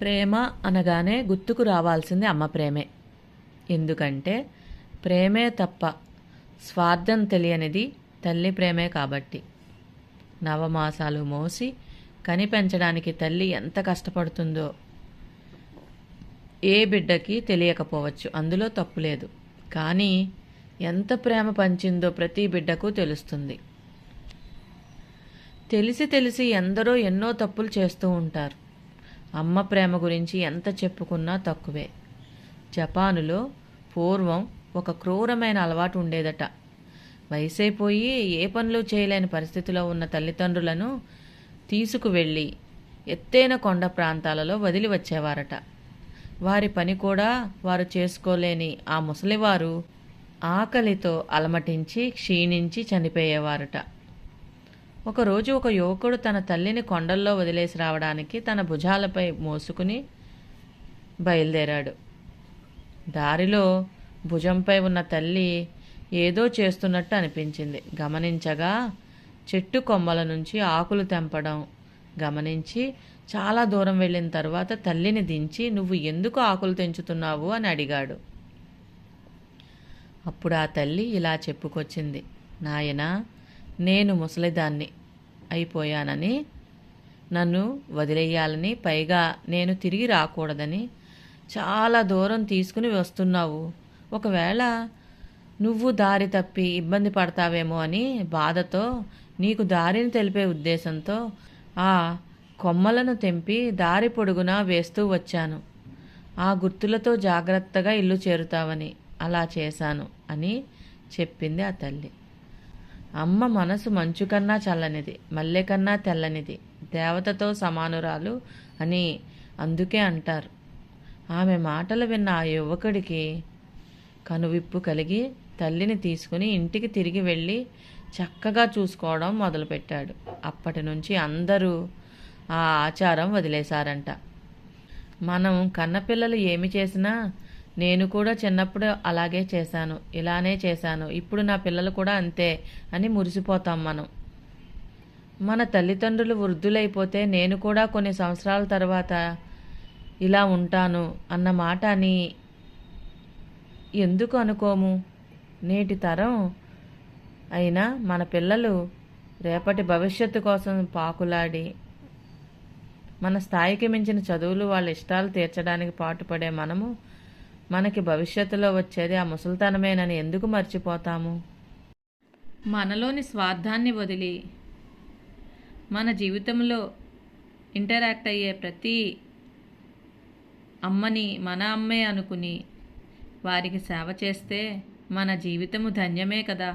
ప్రేమ అనగానే గుర్తుకు రావాల్సింది అమ్మ ప్రేమే. ఎందుకంటే ప్రేమే తప్ప స్వార్థం తెలియనిది తల్లి ప్రేమే కాబట్టి. నవమాసాలు మోసి కనిపెంచడానికి తల్లి ఎంత కష్టపడుతుందో ఏ బిడ్డకి తెలియకపోవచ్చు. అందులో తప్పు లేదు. కానీ ఎంత ప్రేమ పంచిందో ప్రతి బిడ్డకు తెలుస్తుంది. తెలిసి తెలిసి ఎందరో ఎన్నో తప్పులు చేస్తూ ఉంటారు. అమ్మ ప్రేమ గురించి ఎంత చెప్పుకున్నా తక్కువే. జపానులో పూర్వం ఒక క్రూరమైన అలవాటు ఉండేదట. వయసైపోయి ఏ పనులు చేయలేని పరిస్థితిలో ఉన్న తల్లిదండ్రులను తీసుకువెళ్ళి ఎత్తైన కొండ ప్రాంతాలలో వదిలి వచ్చేవారట. వారి పని కూడా వారు చేసుకోలేని ఆ ముసలివారు ఆకలితో అలమటించి క్షీణించి చనిపోయేవారట. ఒకరోజు ఒక యువకుడు తన తల్లిని కొండల్లో వదిలేసి రావడానికి తన భుజాలపై మోసుకుని బయలుదేరాడు. దారిలో భుజంపై ఉన్న తల్లి ఏదో చేస్తున్నట్టు అనిపించింది. గమనించగా చెట్టు కొమ్మల నుంచి ఆకులు తెంపడం గమనించి చాలా దూరం వెళ్ళిన తర్వాత తల్లిని దించి నువ్వు ఎందుకు ఆకులు తెంచుతున్నావు? అని అడిగాడు. అప్పుడు ఆ తల్లి ఇలా చెప్పుకొచ్చింది నాయనా నేను ముసలిదాన్ని. అయిపోయానని నన్ను వదిలేయాలని పైగా నేను తిరిగి రాకూడదని చాలా దూరం తీసుకుని వస్తున్నావు. ఒకవేళ నువ్వు దారి తప్పి ఇబ్బంది పడతావేమో అని బాధతో నీకు దారిని తెలిపే ఉద్దేశంతో ఆ కొమ్మలను తెంపి దారి పొడుగునా వేస్తూ వచ్చాను. ఆ గుర్తులతో జాగ్రత్తగా ఇల్లు చేరుతావని అలా చేశాను అని చెప్పింది ఆ తల్లి. అమ్మ మనసు మంచు కన్నా చల్లనిది మల్లె కన్నా తెల్లనిది దేవతతో సమానురాలు అని అందుకే అంటారు. ఆమె మాటలు విన్న ఆ యువకుడికి కనువిప్పు కలిగి తల్లిని తీసుకుని ఇంటికి తిరిగి వెళ్ళి చక్కగా చూసుకోవడం మొదలుపెట్టాడు. అప్పటి నుంచి అందరూ ఆ ఆచారం వదిలేశారంట. మనం కన్నపిల్లలు ఏమి చేసినా నేను కూడా చిన్నప్పుడు అలాగే చేశాను ఇలానే చేశాను ఇప్పుడు నా పిల్లలు కూడా అంతే అని మురిసిపోతాం మనం. మన తల్లిదండ్రులు వృద్ధులైపోతే నేను కూడా కొన్ని సంవత్సరాల తర్వాత ఇలా ఉంటాను అన్న మాట అని ఎందుకు అనుకోము? నేటి తరం అయినా మన పిల్లలు రేపటి భవిష్యత్తు కోసం పాకులాడి మన స్థాయికి మించిన చదువులు వాళ్ళ ఇష్టాలు తీర్చడానికి పాటుపడే మనము మనకి భవిష్యత్తులో వచ్చేది ఆ ముసలితనమేనని ఎందుకు మర్చిపోతాము? మనలోని స్వార్థాన్ని వదిలి మన జీవితంలో ఇంటరాక్ట్ అయ్యే ప్రతి అమ్మని మన అమ్మే అనుకుని వారికి సేవ చేస్తే మన జీవితము ధన్యమే కదా?